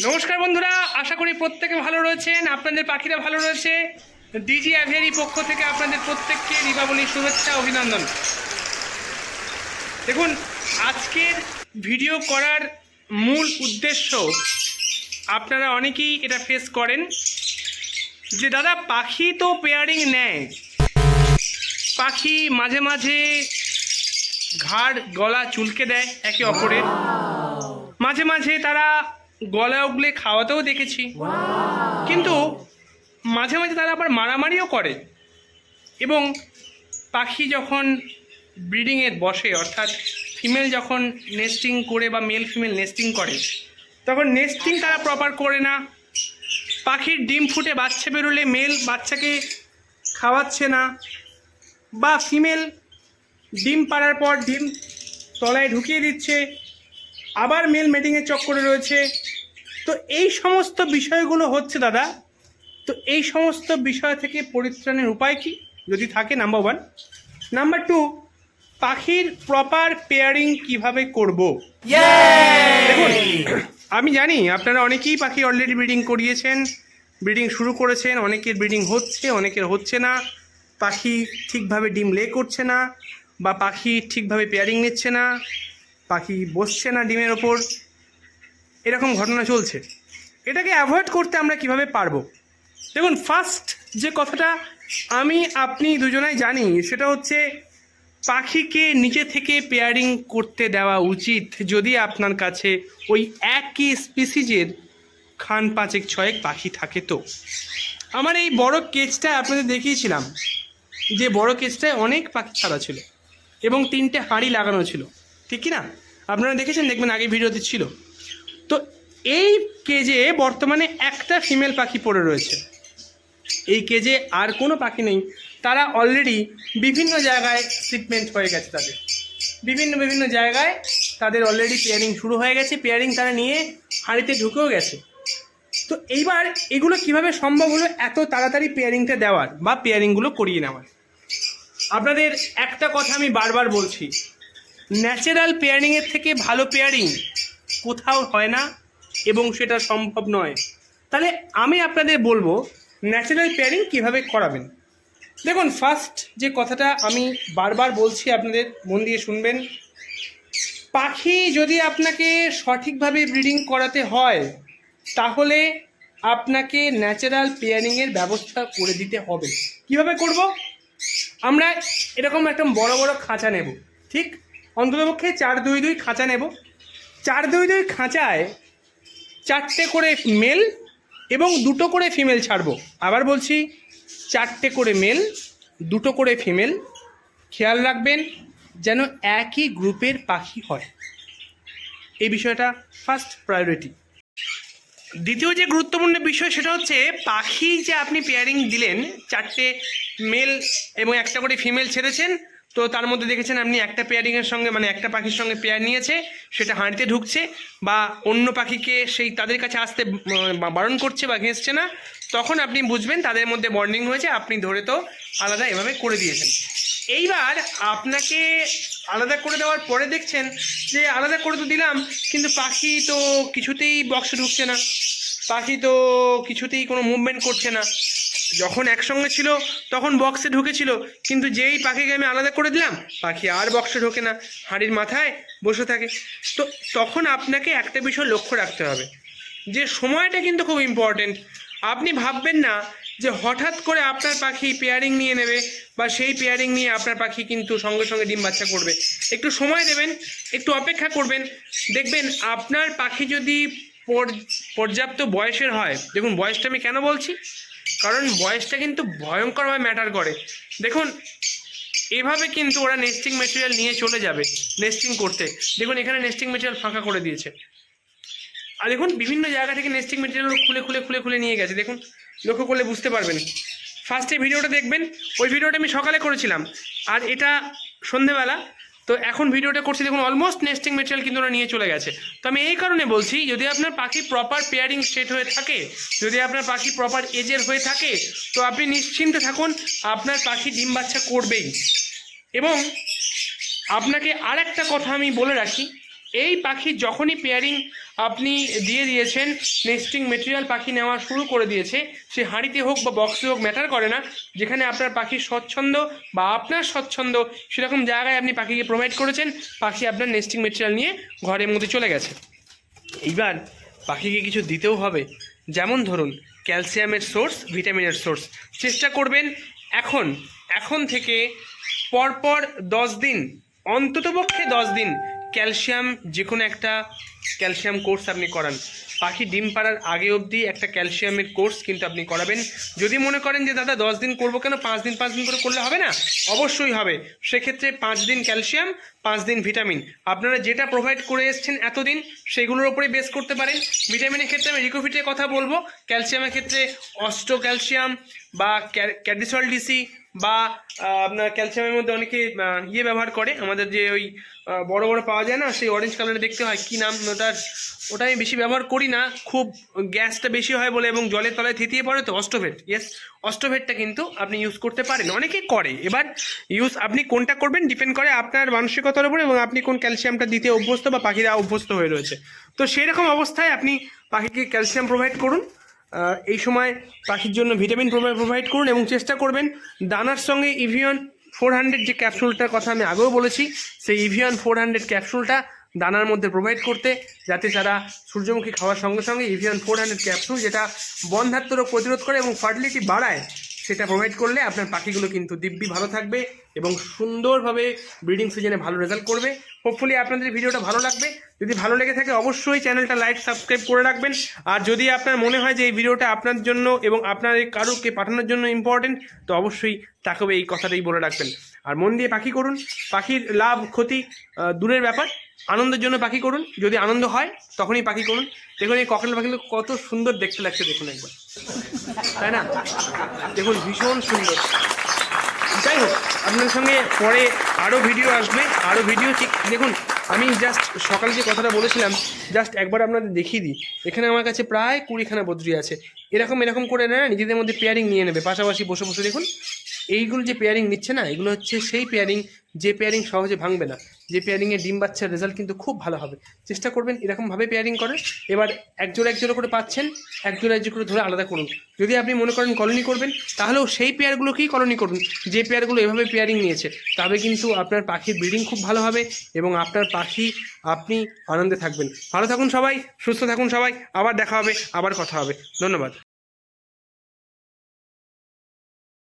নমস্কার বন্ধুরা, আশা করি প্রত্যেকে ভালো রয়েছেন, আপনাদের পাখিরা ভালো রয়েছে। ডিজি অ্যাভিয়ারি পক্ষ থেকে আপনাদের প্রত্যেককে দীপাবলির শুভেচ্ছা, অভিনন্দন। দেখুন, আজকের ভিডিও করার মূল উদ্দেশ্য, আপনারা অনেকেই এটা ফেস করেন, যে দাদা, পাখি তো পেয়ারিং নেয়। পাখি মাঝে মাঝে ঘাড়, গলা চুলকে দেয়, একে অপরের। মাঝে মাঝে তারা গলা উগলে খাওয়াতেও দেখেছি। কিন্তু মাঝে মাঝে তারা আবার মারামারিও করে। এবং পাখি যখন ব্রিডিংয়ে বসে, অর্থাৎ ফিমেল যখন নেস্টিং করে বা মেল ফিমেল নেস্টিং করে, তখন নেস্টিং তারা প্রপার করে না। পাখির ডিম ফুটে বাচ্চা বেরোলে মেল বাচ্চাকে খাওয়াচ্ছে না। বা ফিমেল ডিম পাড়ার পর ডিম তলায় ঢুকিয়ে দিচ্ছে। আবার মেল মেটিংয়ের চক্করে রয়েছে। তো এই সমস্ত বিষয়গুলো হচ্ছে দাদা তো এই সমস্ত বিষয় থেকে পরিত্রাণের উপায় কি? যদি থাকে নাম্বার ওয়ান নাম্বার টু পাখির প্রপার পেয়ারিং কীভাবে করব? দেখুন আমি জানি আপনারা অনেকেই পাখি অলরেডি ব্রিডিং করিয়েছেন ব্রিডিং শুরু করেছেন অনেকের ব্রিডিং হচ্ছে অনেকের হচ্ছে না। পাখি ঠিকভাবে ডিম লে করছে না বা পাখি ঠিকভাবে পেয়ারিং নিচ্ছে না পাখি বসছে না ডিমের ওপর। এরকম ঘটনা চলছে। এটাকে অ্যাভয়েড করতে আমরা কীভাবে পারব? দেখুন ফার্স্ট যে কথাটা আমি, আপনি দুজনাই জানি, সেটা হচ্ছে পাখিকে নিচে থেকে পেয়ারিং করতে দেওয়া উচিত যদি আপনার কাছে ওই একই স্পিসিজের খান পাঁচেক, ছয়েক পাখি থাকে তো। আমার এই বড় কেজটা আপনাদের দেখিয়েছিলাম যে বড় কেজটায় অনেক পাখি ছাড়া ছিল এবং তিনটে হাঁড়ি লাগানো ছিল। ঠিক কি না? আপনারা দেখেছেন, দেখবেন আগে ভিডিওতে ছিল। তো এই কেজে বর্তমানে একটা ফিমেল পাখি পড়ে রয়েছে। এই কেজে আর কোনো পাখি নেই। তারা অলরেডি বিভিন্ন জায়গায় ট্রিটমেন্ট হয়ে গেছে তাদের। বিভিন্ন বিভিন্ন জায়গায় তাদের অলরেডি পেয়ারিং শুরু হয়ে গেছে। পেয়ারিং তারা নিয়ে হাঁড়িতে ঢুকেও গেছে। তো এইবার এগুলো কীভাবে সম্ভব হলো এত তাড়াতাড়ি পেয়ারিংটা দেওয়ার বা পেয়ারিংগুলো করিয়ে নেওয়ার? আপনাদের একটা কথা আমি বারবার বলছি। ন্যাচারাল পেয়ারিংয়ের থেকে ভালো পেয়ারিং কোথাও হয় না এবং সেটা সম্ভব নয়। তাহলে আমি আপনাদের বলব ন্যাচারাল পেয়ারিং কীভাবে করাবেন? দেখুন ফার্স্ট যে কথাটা আমি বারবার বলছি আপনাদের, মন দিয়ে শুনবেন। পাখি যদি আপনাকে সঠিকভাবে ব্রিডিং করাতে হয়, তাহলে আপনাকে ন্যাচারাল পেয়ারিংয়ের ব্যবস্থা করে দিতে হবে। কীভাবে করব? আমরা এরকম একটা বড় বড় খাঁচা নেব, ঠিক? অন্ততপক্ষে চার দুই দুই খাঁচা নেব। চার দুই দুই খাঁচায় চারটে করে মেল এবং দুটো করে ফিমেল ছাড়বো। আবার বলছি, চারটে করে মেল, দুটো করে ফিমেল। খেয়াল রাখবেন যেন একই গ্রুপের পাখি হয়। এই বিষয়টা ফার্স্ট প্রায়োরিটি দ্বিতীয় যে গুরুত্বপূর্ণ বিষয় সেটা হচ্ছে, পাখি যে আপনি পেয়ারিং দিলেন, চারটে মেল এবং একটা করে ফিমেল ছেড়েছেন তো তার মধ্যে দেখেছেন আপনি একটা পেয়ারিংয়ের সঙ্গে মানে একটা পাখির সঙ্গে পেয়ার নিয়েছে, সেটা হাঁড়িতে ঢুকছে, বা অন্য পাখিকে সেই তাদের কাছে আসতে বারণ করছে বা ঘেঁষছে না, তখন আপনি বুঝবেন তাদের মধ্যে বন্ডিং হয়েছে, আপনি ধরে তো আলাদা এভাবে করে দিয়েছেন। এইবার আপনাকে আলাদা করে দেওয়ার পরে দেখছেন যে আলাদা করে তো দিলাম, কিন্তু পাখি তো কিছুতেই বক্সে ঢুকছে না, পাখি তো কিছুতেই কোনো মুভমেন্ট করছে না। যখন একসঙ্গে ছিল, তখন বক্সে ঢুকেছিল। কিন্তু যেই পাখিকে আমি আলাদা করে দিলাম, পাখি আর বক্সে ঢোকে না। হাঁড়ির মাথায় বসে থাকে। তো তখন আপনাকে একটা বিষয় লক্ষ্য রাখতে হবে। যে সময়টা কিন্তু খুব ইম্পর্টেন্ট আপনি ভাববেন না যে হঠাৎ করে আপনার পাখি পেয়ারিং নিয়ে নেবে বা সেই পেয়ারিং নিয়ে আপনার পাখি কিন্তু সঙ্গে সঙ্গে ডিম বাচ্চা করবে। একটু সময় দেবেন, একটু অপেক্ষা করবেন। দেখবেন আপনার পাখি যদি পর্যাপ্ত বয়সের হয়, দেখুন বয়সটা আমি কেন বলছি? কারণ বয়সটা কিন্তু ভয়ঙ্করভাবে ম্যাটার করে। দেখুন, এভাবে কিন্তু ওরা নেস্টিং মেটেরিয়াল নিয়ে চলে যাবে নেস্টিং করতে। দেখুন, এখানে নেস্টিং মেটেরিয়াল ফাঁকা করে দিয়েছে। আর দেখুন, বিভিন্ন জায়গা থেকে নেস্টিং মেটেরিয়াল খুলে খুলে খুলে খুলে নিয়ে গেছে। দেখুন, লক্ষ্য করলে বুঝতে পারবেন। ফার্স্টে ভিডিওটা দেখবেন। ওই ভিডিওটা আমি সকালে করেছিলাম। আর এটা সন্ধেবেলা। তো এখন ভিডিওটা করছি দেখুন অলমোস্ট নেস্টিং মেটেরিয়াল কিন্তু ওরা নিয়ে চলে গেছে। তো আমি এই কারণে বলছি, যদি আপনার পাখি প্রপার পেয়ারিং সেট হয়ে থাকে, যদি আপনার পাখি প্রপার এজের হয়ে থাকে, তো আপনি নিশ্চিন্তে থাকুন, আপনার পাখি ডিম বাচ্চা করবেই। এবং আপনাকে আর একটা কথা আমি বলে রাখি, এই পাখি যখনই পেয়ারিং আপনি দিয়ে দিয়েছেন নেস্টিং মেটেরিয়াল পাখি নেওয়া শুরু করে দিয়েছে। সে হাঁড়িতে হোক বা বক্সে হোক ম্যাটার করে না। যেখানে আপনার পাখি স্বচ্ছন্দ বা আপনার স্বচ্ছন্দ, সেরকম জায়গায় আপনি পাখিকে প্রোভাইড করেছেন, পাখি আপনার নেস্টিং মেটেরিয়াল নিয়ে ঘরের মধ্যে চলে গেছে। এইবার পাখিকে কিছু দিতেও হবে। যেমন ধরুন, ক্যালসিয়ামের সোর্স ভিটামিনের সোর্স চেষ্টা করবেন এখন এখন থেকে পরপর দশ দিন, অন্ততপক্ষে দশ দিন, ক্যালসিয়াম যে কোনো একটা ক্যালসিয়াম কোর্স আপনি করান। পাখি ডিম পাড়ার আগে অবধি একটা ক্যালসিয়ামের কোর্স কিন্তু আপনি করাবেন। যদি মনে করেন যে, দাদা, দশ দিন করব কেন? পাঁচ দিন পাঁচ দিন করে করলে হবে না? অবশ্যই হবে। সেক্ষেত্রে পাঁচ দিন ক্যালসিয়াম, পাঁচ দিন ভিটামিন। আপনারা যেটা প্রোভাইড করে এসছেন এতদিন, সেগুলোর ওপরেই বেস করতে পারেন। ভিটামিনের ক্ষেত্রে আমি রিকোভিটের কথা বলব। ক্যালসিয়ামের ক্ষেত্রে অস্ট্রো ক্যালসিয়াম বা ক্যাডিসল ডিসি বা আপনার ক্যালসিয়ামের মধ্যে অনেকে ইয়ে ব্যবহার করে। আমাদের যে ওই বড় বড় পাওয়া যায় না, সেই অরেঞ্জ কালারে দেখতে হয় কি নাম ওটার, ওটা আমি বেশি ব্যবহার করি না। খুব গ্যাসটা বেশি হয় বলে এবং জলের তলায় থিতিয়ে পড়ে তো অস্টোভেট ইয়েস অস্টোভেটটা কিন্তু আপনি ইউজ করতে পারেন। অনেকে করে। এবার ইউজ আপনি কোনটা করবেন ডিপেন্ড করে আপনার মানসিকতার উপর এবং আপনি কোন ক্যালসিয়ামটা দিতে অভ্যস্ত বা পাখিরা অভ্যস্ত হয়ে রয়েছে। তো সেই রকম অবস্থায় আপনি পাখিকে ক্যালসিয়াম প্রোভাইড করুন। এই সময় পাখির জন্য ভিটামিন প্রোভাইড করুন এবং চেষ্টা করবেন দানার সঙ্গে ইভিয়ন ফোর হান্ড্রেড যে ক্যাপসুলটার কথা আমি আগেও বলেছি, সেই ইভিয়ন ফোর হান্ড্রেড ক্যাপসুলটা দানার মধ্যে প্রোভাইড করতে, যাতে তারা সূর্যমুখী খাওয়ার সঙ্গে সঙ্গে ইভিয়ন ফোর হান্ড্রেড ক্যাপসুল যেটা বন্ধাত্ম রোগ প্রতিরোধ করে এবং ফার্টিলিটি বাড়ায় সেটা প্রোভাইড করলে আপনার পাখিগুলো কিন্তু দিব্যি ভালো থাকবে এবং সুন্দরভাবে ব্রিডিং সিজনে ভালো রেজাল্ট করবে। হোপফুলি আপনাদের ভিডিওটা ভালো লাগবে। যদি ভালো লেগে থাকে অবশ্যই চ্যানেলটা লাইক সাবস্ক্রাইব করে রাখবেন। আর যদি আপনার মনে হয় যে এই ভিডিওটা আপনার জন্য এবং আপনার কারুকে পাঠানোর জন্য ইম্পর্টেন্ট তো অবশ্যই তাকেও এই কথাটাই বলে রাখবেন। আর মন দিয়ে পাখি করুন। পাখির লাভ, ক্ষতি দূরের ব্যাপার। আনন্দের জন্য পাখি করুন, যদি আনন্দ হয়, তখনই পাখি করুন। দেখুন এই ককেল পাখিগুলো কত সুন্দর দেখতে লাগছে, দেখুন একবার। তাই না? দেখুন, ভীষণ সুন্দর। যাই হোক, আপনাদের সঙ্গে পরে আরও ভিডিও আসবে আরও ভিডিও ঠিক দেখুন, আমি জাস্ট সকালে যে কথাটা বলেছিলাম জাস্ট একবার আপনাদের দেখিয়ে দিই। এখানে আমার কাছে প্রায় কুড়িখানা বদ্রি আছে। এরকম এরকম করে না, নিজেদের মধ্যে পেয়ারিং নিয়ে নেবে। পাশাপাশি বসে বসে দেখুন, এইগুলো যে পেয়ারিং নিচ্ছে না, এগুলো হচ্ছে সেই পেয়ারিং যে পেয়ারিং সহজে ভাঙবে না। যে পেয়ারিংয়ে ডিম বাচ্চার রেজাল্ট কিন্তু খুব ভালো হবে। চেষ্টা করবেন এরকমভাবে পেয়ারিং করে এবার এক জোড়া এক জোড়া করে পাচ্ছেন, এক জোড়া এক করে ধরে আলাদা করুন। যদি আপনি মনে করেন কলোনি করবেন, তাহলেও সেই পেয়ারগুলোকেই কলোনি করুন। যে পেয়ারগুলো এভাবে পেয়ারিং নিয়েছে, তবে কিন্তু আপনার পাখির ব্রিডিং খুব ভালো হবে এবং আপনার পাখি আপনি আনন্দে থাকবেন। ভালো থাকুন সবাই, সুস্থ থাকুন সবাই, আবার দেখা হবে, আবার কথা হবে। ধন্যবাদ।